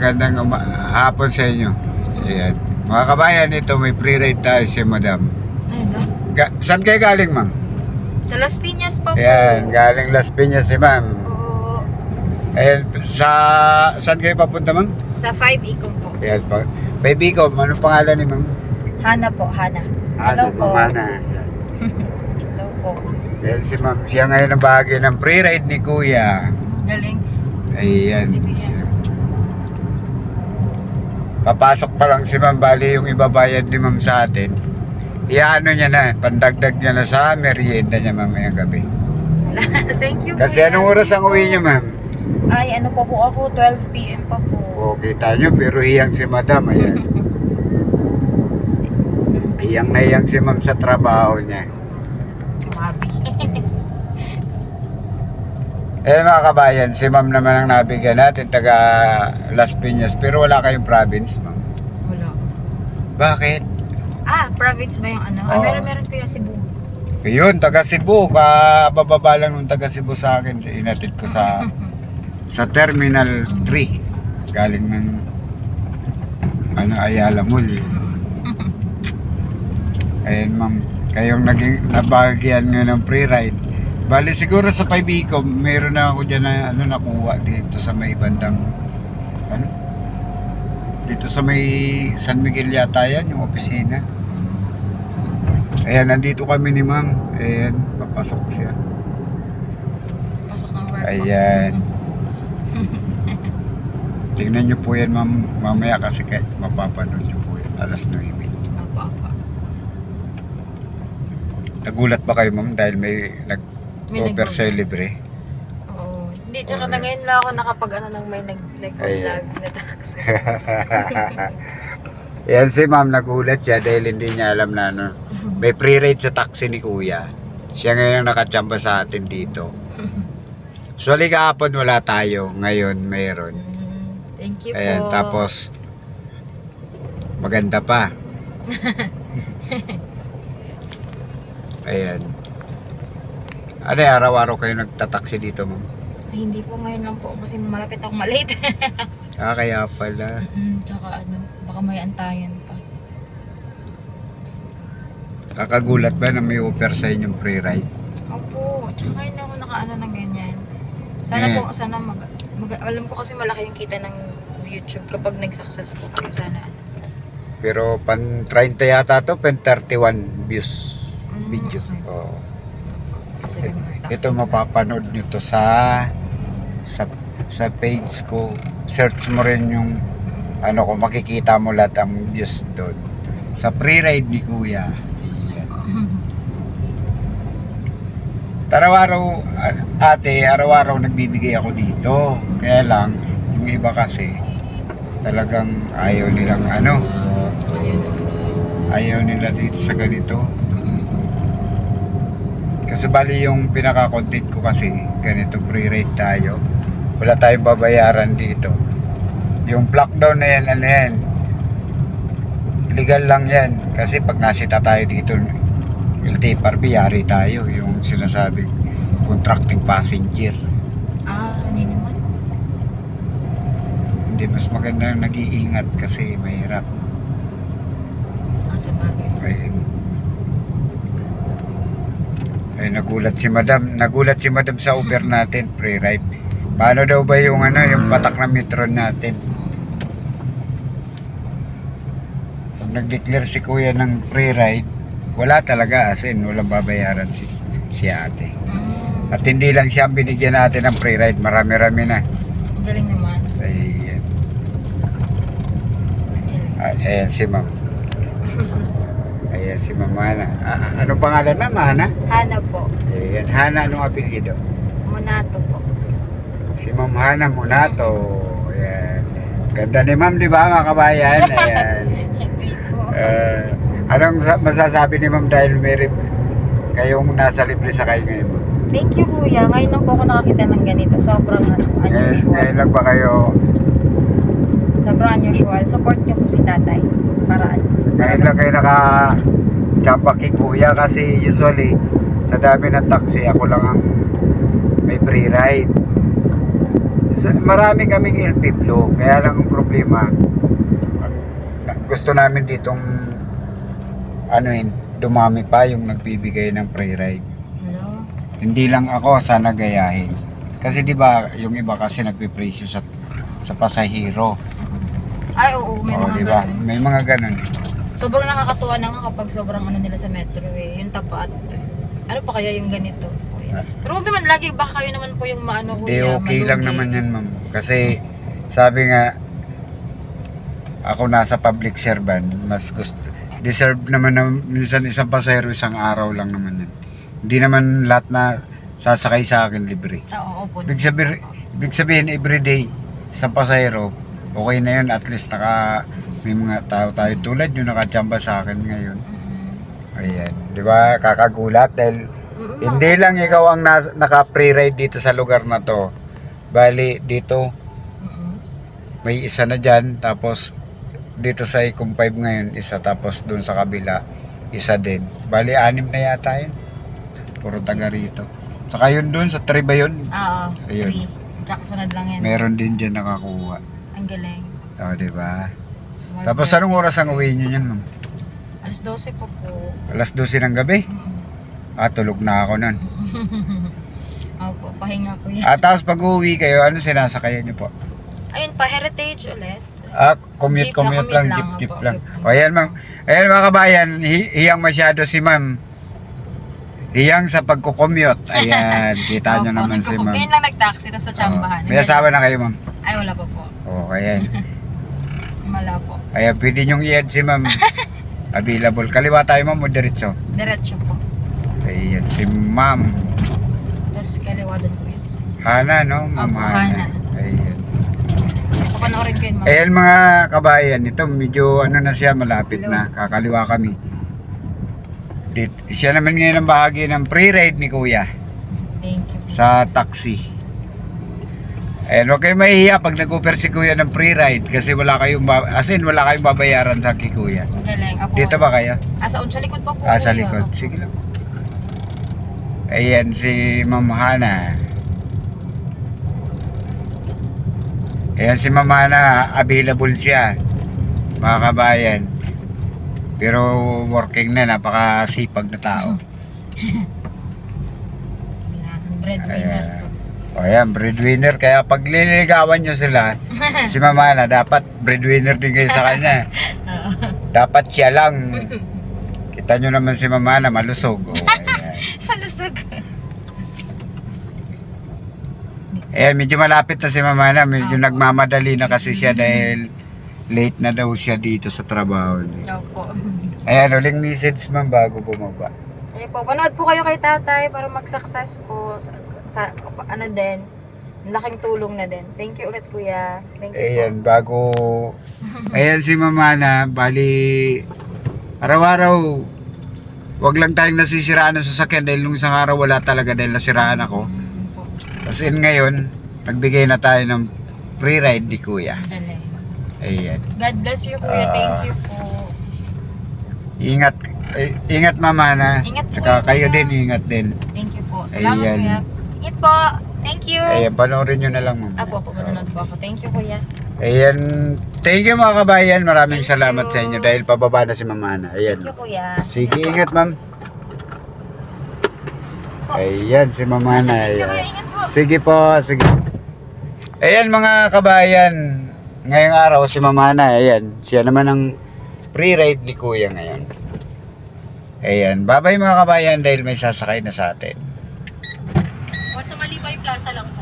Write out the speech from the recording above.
magandang hapon sa inyo. Ayan. Mga kabayan, ito may free ride tayo si Madam. Ayun. Ga- saan kayo galing, ma'am? Sa Las Piñas po. Ayan, galing Las Piñas si ma'am. Oo. Ayan, sa... Saan kayo papunta, ma'am? Sa 5 Icon po. Ayan, pa. Baby ko, anong pangalan ni ma'am? Hana po, Hana. Hello po. Mamana. Hello po. Ayan si ma'am. Siya ngayon ang bahagi ng free ride ni Kuya. Galing. Ayan. Papasok pa lang si ma'am, bali yung ibabayad ni ma'am sa atin. Iyaano niya na, pandagdag niya na sa merienda niya mamayang gabi. Thank you Kasi anong oras ang uwi niya ma'am? Ay, ano pa po ako? 12 p.m. pa po. O, kita niyo, pero hiyang si madam, ayan. hiyang na hiyang si ma'am sa trabaho niya. Eh mga kabayan, si ma'am naman ang nabigyan natin, taga Las Piñas, pero wala kayong province ma'am. Wala. Bakit? Ah, province ba yung ano? Ah, Oo. meron meron kuya Cebu. Yun, taga Cebu, kabababa lang nung taga Cebu sa akin, inatid ko sa sa Terminal 3 galing ng ano Ayala Mall ayun ma'am kayong naging nabagyan nyo ng free ride bali siguro sa Paibico meron na ako dyan na ano nakuha dito sa may bandang ano dito sa may San Miguel yata yan yung opisina ayan nandito kami ni ma'am ayan papasok siya Pasok ng work. Ayan. Tingnan nyo po yan mam mamaya kasi kay, mapapanood nyo po yan. Alas 9. Apa, apa. Nagulat ba kayo ma'am dahil may May nag-offer nag- sa libre? Oo. Hindi, tsaka na ngayon lang ako nakapag ano nang may nag like Ayan. vlog na taxi. yan si ma'am nagulat siya dahil hindi niya alam na ano, may free ride sa taxi ni kuya. Siya ngayon ang nakachamba sa atin dito. Actually kahapon wala tayo, ngayon mayroon. Mm, Thank you Ayan, po. tapos maganda pa. Ayan. Ano araw-araw kayo nagtataksi dito, ma'am? Ay, hindi po ngayon lang po kasi malapit ako malate. Ah, kaya pala. Mm, tsaka ano, baka may antayan pa. Kakagulat ba na may offer sa inyong free ride? Opo, tsaka ngayon ako nakaano ng ganyan. Sana Eh. po, sana mag, mag, alam ko kasi malaki yung kita ng YouTube kapag nag-success po kayo. Sana ano. Pero pan 30 yata to, pan 31 views Mm, video. okay. Oo. Ito mapapanood nyo to sa sa sa page ko. Search mo rin yung ano ko, makikita mo lahat ang views doon. Sa free ride ni Kuya. Ayan. Araw-araw, ate, araw-araw nagbibigay ako dito. Kaya lang, yung iba kasi, talagang ayaw nilang ano, ayaw nila dito sa ganito. Kasi bali yung pinaka-content ko kasi, ganito free ride tayo. Wala tayong babayaran dito. Yung block down na yan, ano yan, legal lang yan. Kasi pag nasita tayo dito, LTFRB, yari tayo. Yung sinasabi, contracting passenger. Ah, hindi naman. Hindi, mas maganda nag-iingat kasi mahirap. Ah, sa bagay. Ayun. Ay, nagulat si madam. Nagulat si madam sa Uber natin, free ride. Paano daw ba yung ano, yung patak na metro natin? Pag nag-declare si kuya ng free ride, wala talaga as in, walang babayaran si, si ate. At hindi lang siya binigyan natin ng free ride, marami-rami na. galing naman. Ayan. Ang galing. Ah, ayan si ma'am. Ayan si ma'am Hana. Ah, anong pangalan na, Hana? Hana po. Ayan, Hana, anong apelido? Monato po. Si Ma'am Hana Munato. Ayan. Ganda ni Ma'am, di ba mga kabayan? Ayan. Hindi po. Uh, anong sa- masasabi ni Ma'am dahil may kayong nasa libre sa kayo ngayon? ma'am? Thank you kuya. Ngayon lang po ako nakakita ng ganito. Sobrang ano, Ngayon, unusual. ngayon lang ba kayo, Sobrang unusual. Support niyo po si tatay. Para ano. ngayon lang kayo naka tsamba kay kuya kasi usually sa dami ng taxi ako lang ang may free ride. sa- marami kaming LP Blue. Kaya lang ang problema, gusto namin ditong ano yun, dumami pa yung nagbibigay ng free ride. Hello? Hindi lang ako sana gayahin. Kasi di ba yung iba kasi nagpipresyo sa sa pasahero. Ay, oo, may Oo, mga di ba? ganun. May mga ganun. Sobrang nakakatuwa na nga kapag sobrang ano nila sa metro eh. Yung tapat. Ano pa kaya yung ganito? Ah. Pero huwag naman lagi, baka kayo naman po yung maano ko. Di okay lang naman yan, ma'am. Kasi sabi nga ako nasa public servant, mas gusto deserve naman na minsan isang pasahero isang araw lang naman yan. Hindi naman lahat na sasakay sa akin libre. Oo, opo. Big sabihin, big sabihin everyday isang pasahero, okay na yun at least naka may mga tao tayo tulad yung nakachamba sa akin ngayon. Mm-mm. Ayan, di ba? Kakagulat dahil Mm-mm. hindi lang ikaw ang nas- naka-free ride dito sa lugar na to. Bali, dito Mm-mm. may isa na dyan, tapos dito sa Icom 5 ngayon, isa, tapos doon sa kabila, isa din. Bali, anim na yata yun. Puro taga rito. Saka yun doon, sa Triba yun, Oo, Ayun. Kakasunod lang yan. meron din dyan nakakuha. Ang galing. O, di ba? More Tapos blessing. anong oras ang uwi nyo yan, ma'am? Alas 12 po po. Alas 12 ng gabi? Mm-mm. Ah, tulog na ako nun. Opo, pahinga po yan. Ah, tapos pag uwi kayo, ano sinasakayan nyo po? Ayun pa, heritage ulit. Ah, commute, Jeep commute, commute lang, lang, jeep, jeep lang. O, ayan, ma'am. Ayan, mga kabayan, hi- hiyang masyado si ma'am. Hiyang sa pagkukommute. Ayan, kita nyo naman si ma'am. Ngayon lang nag-taxi, tapos sa chambahan. Oo. May asawa na kayo, ma'am. Ay, wala pa po. O, ayan. Wala po. Ayan, pwede nyong i-add si ma'am. Available. Kaliwa tayo, ma'am, o diretso? Diretso po. Ayan, si ma'am. Tapos kaliwa doon po yun. Hana, no? Ma'am Opo, Hana. Hana. Ayan. Papanoorin ko yun, ma'am. Ayan mga kabayan, ito medyo ano na siya, malapit na. Kakaliwa kami. Dit, siya naman ngayon ang bahagi ng pre-ride ni Kuya Thank you. sa taxi. Ayan, huwag kayo mahihiya pag nag-offer si Kuya ng pre-ride kasi wala kayong, as in, wala kayong babayaran sa kay Kuya. Galing. Apo. Dito ba kayo? Ah, sa, sa likod pa po. Ah, sa kuya. likod. Sige lang. Ayan si Ma'am Hana. Ayan si Ma'am Hana, available siya. Mga kabayan. Pero working na, napakasipag na tao. Ayan, Breadwinner Ayan. O ayan, breadwinner. Kaya pag liligawan nyo sila, si Ma'am Hana, dapat breadwinner din kayo sa kanya. Dapat siya lang. Kita nyo naman si Ma'am Hana, malusog. O, ayan. sa lusog. Eh, medyo malapit na si Mama na. Medyo nagmamadali na kasi siya dahil late na daw siya dito sa trabaho. niya. Opo. Ayan, uling message man bago bumaba. Eh po, panood po kayo kay tatay para mag-success po sa, sa ano din. Laking tulong na din. Thank you ulit kuya. Thank you Ayan, bago... Ayan si Mama na, bali... Araw-araw, wag lang tayong nasisiraan ng sasakyan dahil nung isang araw wala talaga dahil nasiraan ako. po. Po. As in ngayon, nagbigay na tayo ng free ride ni Kuya. Ayan. God bless you kuya. Ah. Thank you po. Ingat, eh, ingat Mama na. Ingat po Saka kayo din, ingat din. Thank you po. Salamat Ayan. kuya. Ingat po. Thank you. Ayan, panoorin nyo na lang, ma'am. Apo, po, manonood po ako. Thank you kuya. Ayan, thank you mga kabayan. Maraming Thank salamat you. sa inyo dahil pababa na si Mama Ana. Ayan. Thank you kuya. Sige, ingat ma'am. Ayan, si Mama Ana. Thank you Ayan. kuya. Ingat po. Sige po, sige. Ayan mga kabayan. Ngayong araw si Mama Ana, ayan. Siya naman ang pre-ride ni Kuya ngayon. Ayan, bye-bye mga kabayan dahil may sasakay na sa atin. Sa Malibay Plaza lang po.